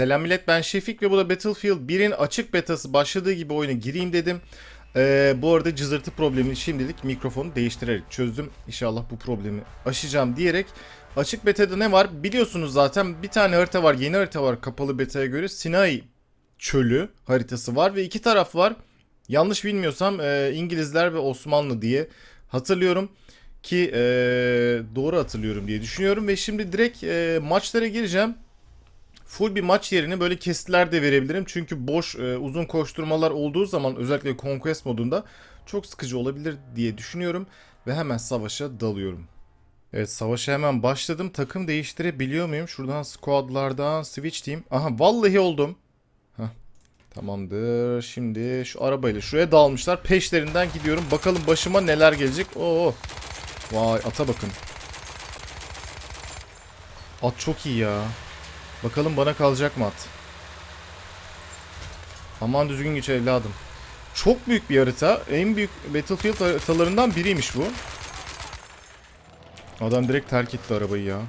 Selam millet ben Şefik ve bu da Battlefield 1'in açık betası başladığı gibi oyuna gireyim dedim. Ee, bu arada cızırtı problemini şimdilik mikrofonu değiştirerek çözdüm. İnşallah bu problemi aşacağım diyerek açık betada ne var biliyorsunuz zaten bir tane harita var yeni harita var kapalı betaya göre Sinai çölü haritası var ve iki taraf var. Yanlış bilmiyorsam e, İngilizler ve Osmanlı diye hatırlıyorum ki e, doğru hatırlıyorum diye düşünüyorum ve şimdi direkt e, maçlara gireceğim. Full bir maç yerine böyle kestiler de verebilirim. Çünkü boş e, uzun koşturmalar olduğu zaman özellikle Conquest modunda çok sıkıcı olabilir diye düşünüyorum. Ve hemen savaşa dalıyorum. Evet savaşa hemen başladım. Takım değiştirebiliyor muyum? Şuradan squadlardan switch diyeyim. Aha vallahi oldum. Heh. Tamamdır. Şimdi şu arabayla şuraya dalmışlar. Peşlerinden gidiyorum. Bakalım başıma neler gelecek. Oo. Vay ata bakın. At çok iyi ya. Bakalım bana kalacak mı at? Aman düzgün güç evladım. Çok büyük bir harita. En büyük Battlefield haritalarından biriymiş bu. Adam direkt terk etti arabayı ya.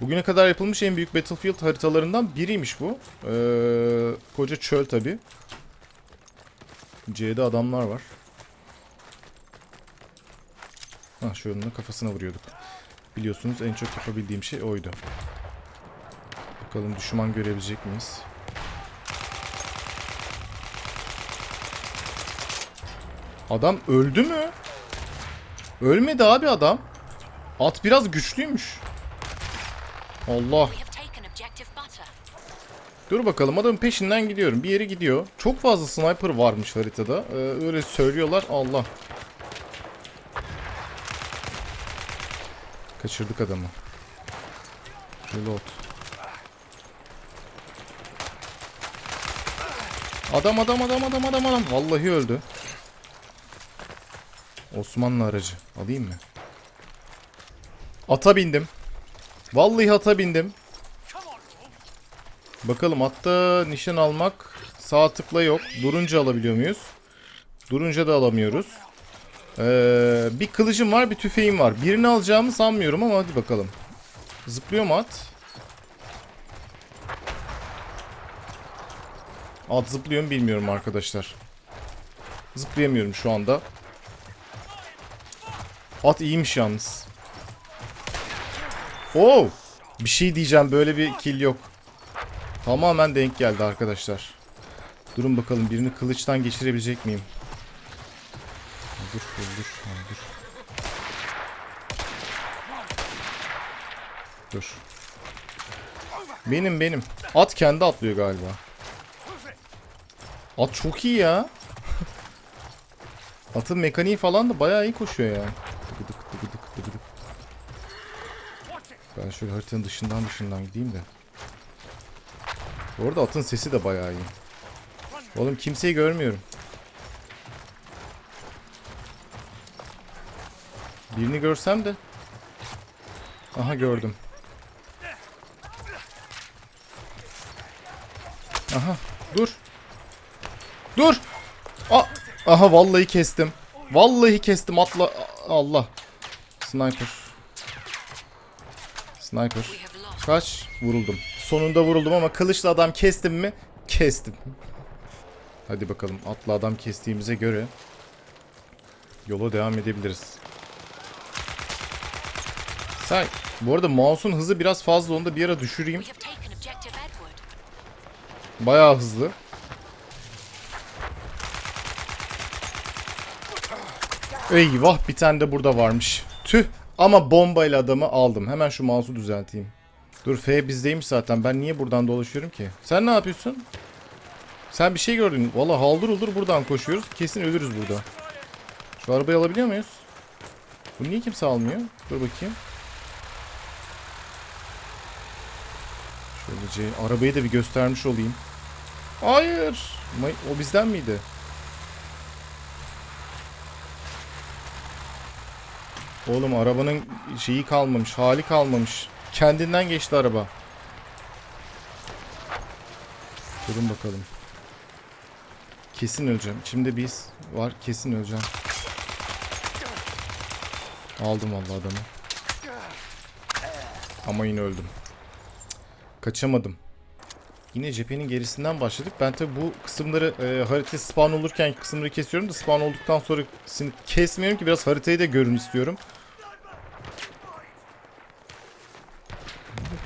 Bugüne kadar yapılmış en büyük Battlefield haritalarından biriymiş bu. Ee, koca çöl tabi. C'de adamlar var. Hah şu kafasına vuruyorduk. Biliyorsunuz en çok yapabildiğim şey oydu. Bakalım düşman görebilecek miyiz? Adam öldü mü? Ölmedi abi adam. At biraz güçlüymüş. Allah. Dur bakalım adamın peşinden gidiyorum. Bir yere gidiyor. Çok fazla sniper varmış haritada. Ee, öyle söylüyorlar. Allah. Kaçırdık adamı. Reload. Adam adam adam adam adam adam. Vallahi öldü. Osmanlı aracı. Alayım mı? Ata bindim. Vallahi ata bindim. Bakalım hatta nişan almak sağ tıkla yok. Durunca alabiliyor muyuz? Durunca da alamıyoruz. Ee, bir kılıcım var bir tüfeğim var. Birini alacağımı sanmıyorum ama hadi bakalım. Zıplıyor mu at? At zıplıyor mu bilmiyorum arkadaşlar. Zıplayamıyorum şu anda. At iyiymiş yalnız. Oo! Bir şey diyeceğim böyle bir kill yok. Tamamen denk geldi arkadaşlar. Durun bakalım birini kılıçtan geçirebilecek miyim? Dur dur dur. dur. Dur. Benim benim. At kendi atlıyor galiba. At çok iyi ya. Atın mekaniği falan da bayağı iyi koşuyor ya. Tıkıdık tıkıdık tıkıdık. Ben şöyle haritanın dışından dışından gideyim de. Bu arada atın sesi de bayağı iyi. Oğlum kimseyi görmüyorum. Birini görsem de. Aha gördüm. Aha dur. Dur. A Aha vallahi kestim. Vallahi kestim atla. Allah. Sniper. Sniper. Kaç? Vuruldum. Sonunda vuruldum ama kılıçla adam kestim mi? Kestim. Hadi bakalım atla adam kestiğimize göre yola devam edebiliriz. Say. Bu arada mouse'un hızı biraz fazla onu da bir ara düşüreyim. Bayağı hızlı. Eyvah bir tane de burada varmış. Tüh ama bombayla adamı aldım. Hemen şu mouse'u düzelteyim. Dur F bizdeymiş zaten. Ben niye buradan dolaşıyorum ki? Sen ne yapıyorsun? Sen bir şey gördün. Valla haldır uldur buradan koşuyoruz. Kesin ölürüz burada. Şu arabayı alabiliyor muyuz? Bunu niye kimse almıyor? Dur bakayım. Şöyle C- arabayı da bir göstermiş olayım. Hayır. O bizden miydi? Oğlum arabanın şeyi kalmamış, hali kalmamış. Kendinden geçti araba. Durun bakalım. Kesin öleceğim. Bir his var. Kesin öleceğim. Aldım vallahi adamı. Ama yine öldüm. Kaçamadım. Yine cephenin gerisinden başladık. Ben tabi bu kısımları e, harita spawn olurken kısımları kesiyorum da spawn olduktan sonrasını kesmiyorum ki biraz haritayı da görün istiyorum.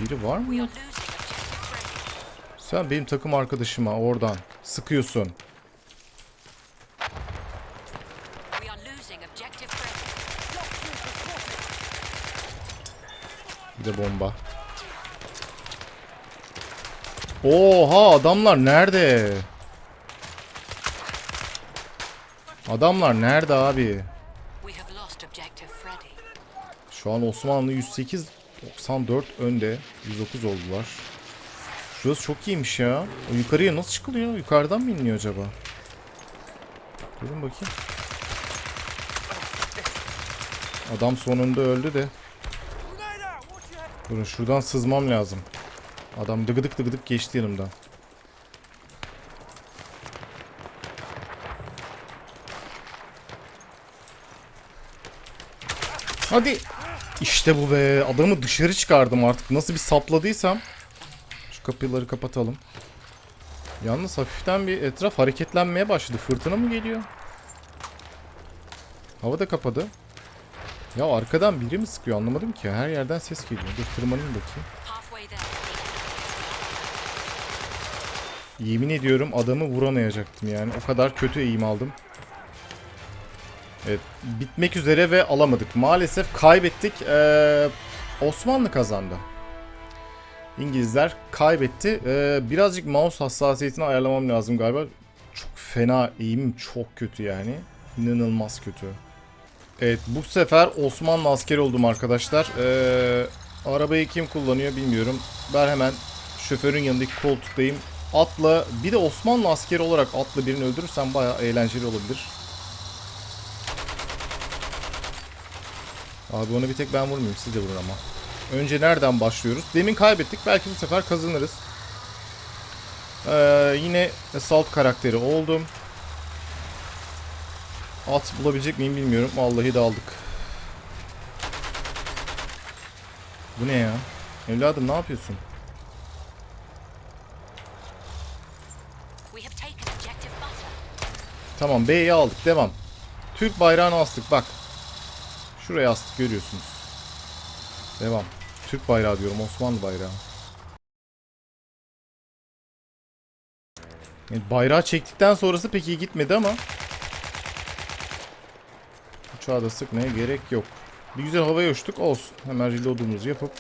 Biri var mı? Sen benim takım arkadaşıma oradan sıkıyorsun. Bir de bomba. Oha adamlar nerede? Adamlar nerede abi? Şu an Osmanlı 108 94 önde. 109 oldular. Şurası çok iyiymiş ya. O yukarıya nasıl çıkılıyor? Yukarıdan mı iniliyor acaba? Durun bakayım. Adam sonunda öldü de. Durun şuradan sızmam lazım. Adam dıgıdık dıgıdık geçti yanımdan. Hadi. İşte bu be. Adamı dışarı çıkardım artık. Nasıl bir sapladıysam. Şu kapıları kapatalım. Yalnız hafiften bir etraf hareketlenmeye başladı. Fırtına mı geliyor? Hava da kapadı. Ya arkadan biri mi sıkıyor anlamadım ki. Her yerden ses geliyor. Dur tırmanayım bakayım. Yemin ediyorum adamı vuramayacaktım yani. O kadar kötü eğim aldım. Evet bitmek üzere ve alamadık. Maalesef kaybettik. Ee, Osmanlı kazandı. İngilizler kaybetti. Ee, birazcık mouse hassasiyetini ayarlamam lazım galiba. Çok fena eğimim çok kötü yani. İnanılmaz kötü. Evet bu sefer Osmanlı askeri oldum arkadaşlar. Ee, arabayı kim kullanıyor bilmiyorum. Ben hemen şoförün yanındaki koltuktayım. Atla bir de Osmanlı askeri olarak atla birini öldürürsen bayağı eğlenceli olabilir. Abi ona bir tek ben vurmayayım siz de vurun ama. Önce nereden başlıyoruz? Demin kaybettik belki bu sefer kazanırız. Ee, yine Assault karakteri oldum. At bulabilecek miyim bilmiyorum. Vallahi de aldık. Bu ne ya? Evladım ne yapıyorsun? Tamam B'yi aldık devam. Türk bayrağını astık bak. Şuraya astık görüyorsunuz. Devam. Türk bayrağı diyorum Osmanlı bayrağı. Evet, bayrağı çektikten sonrası pek iyi gitmedi ama. Uçağı da sıkmaya gerek yok. Bir güzel havaya uçtuk olsun. Hemen reload'umuzu yapıp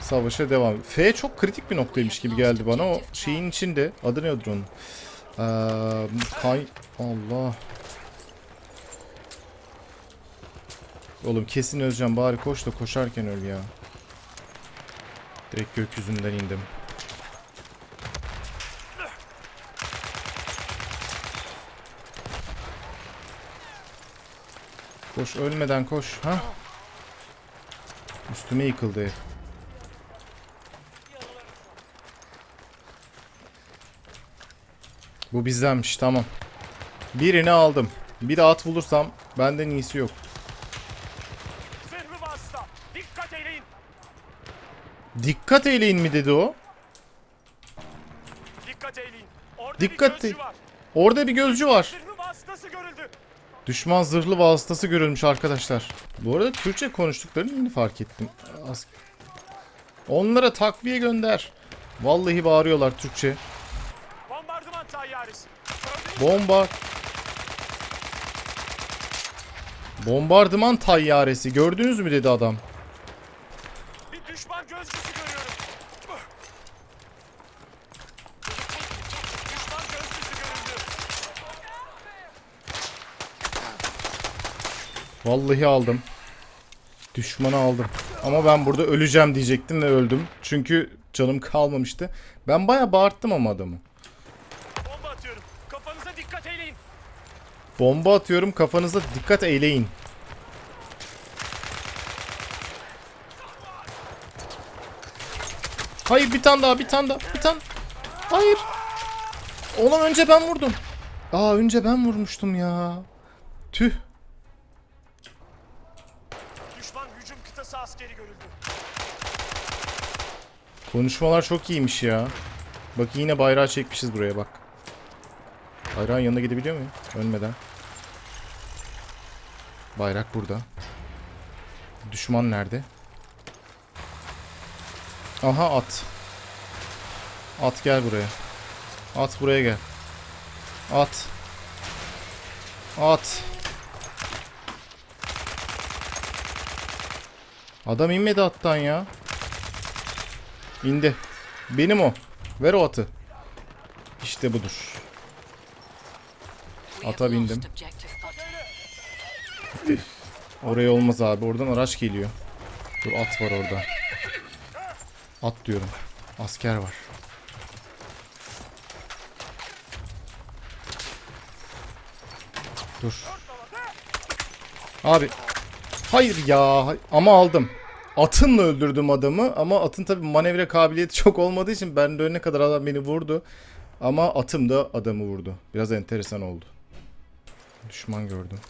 savaşa devam. F çok kritik bir noktaymış gibi geldi bana. O şeyin içinde. Adı nedir onun? Kay... Allah. Oğlum kesin öleceğim. Bari koş da koşarken öl ya. Direkt gökyüzünden indim. Koş ölmeden koş. Ha? Üstüme yıkıldı herif. Bu bizdenmiş tamam. Birini aldım. Bir de at bulursam benden iyisi yok. Dikkat eyleyin. Dikkat eyleyin mi dedi o? Dikkat eyleyin. Orada Dikkat bir gözcü var. Orada bir gözcü var. Düşman zırhlı vasıtası görülmüş arkadaşlar. Bu arada Türkçe konuştuklarını yeni fark ettim. Onlara takviye gönder. Vallahi bağırıyorlar Türkçe. Bombardıman tayyaresi. Gördünüz mü? Bomba. Bombardıman tayyaresi gördünüz mü dedi adam. Bir düşman gözcüsü görüyorum. Düşman gözcüsü görüldü. Vallahi aldım. Düşmanı aldım. Ama ben burada öleceğim diyecektim ve öldüm. Çünkü canım kalmamıştı. Ben baya bağırttım ama adamı. Kafanıza dikkat eyleyin. Bomba atıyorum kafanıza dikkat eyleyin. Hayır bir tane daha bir tane daha bir tane. Hayır. Ona önce ben vurdum. Aa önce ben vurmuştum ya. Tüh. Düşman hücum kıtası askeri görüldü. Konuşmalar çok iyiymiş ya. Bak yine bayrağı çekmişiz buraya bak. Bayrağın yanına gidebiliyor muyum? Ölmeden. Bayrak burada. Düşman nerede? Aha at. At gel buraya. At buraya gel. At. At. Adam inmedi attan ya. İndi. Benim o. Ver o atı. İşte budur. Ata bindim. Oraya olmaz abi. Oradan araç geliyor. Dur at var orada. At diyorum. Asker var. Dur. Abi. Hayır ya. Ama aldım. Atınla öldürdüm adamı ama atın tabi manevra kabiliyeti çok olmadığı için ben de önüne kadar adam beni vurdu. Ama atım da adamı vurdu. Biraz enteresan oldu. Düşman gördüm.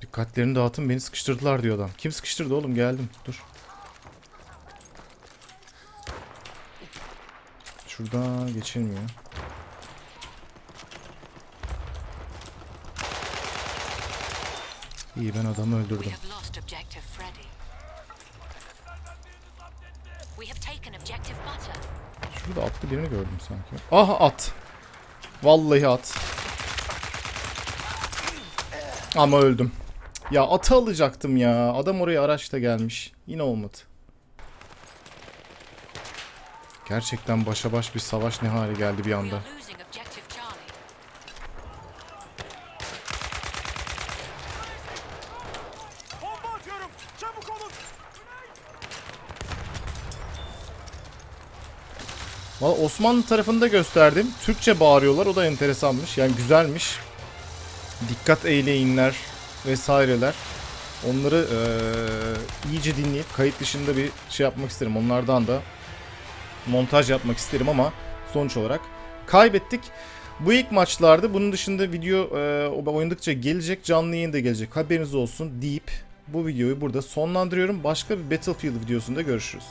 Dikkatlerini dağıtın beni sıkıştırdılar diyor adam. Kim sıkıştırdı oğlum geldim dur. Şuradan geçilmiyor. İyi ben adamı öldürdüm. Şurada atlı birini gördüm sanki. Aha at. Vallahi at. Ama öldüm. Ya atı alacaktım ya. Adam oraya araçla gelmiş. Yine olmadı. Gerçekten başa baş bir savaş ne hale geldi bir anda. Valla Osmanlı tarafında gösterdim. Türkçe bağırıyorlar. O da enteresanmış. Yani güzelmiş. Dikkat eyleyinler vesaireler. Onları eee, iyice dinleyip kayıt dışında bir şey yapmak isterim. Onlardan da montaj yapmak isterim ama sonuç olarak kaybettik. Bu ilk maçlardı. Bunun dışında video eee, oynadıkça gelecek. Canlı yayın da gelecek. Haberiniz olsun deyip bu videoyu burada sonlandırıyorum. Başka bir Battlefield videosunda görüşürüz.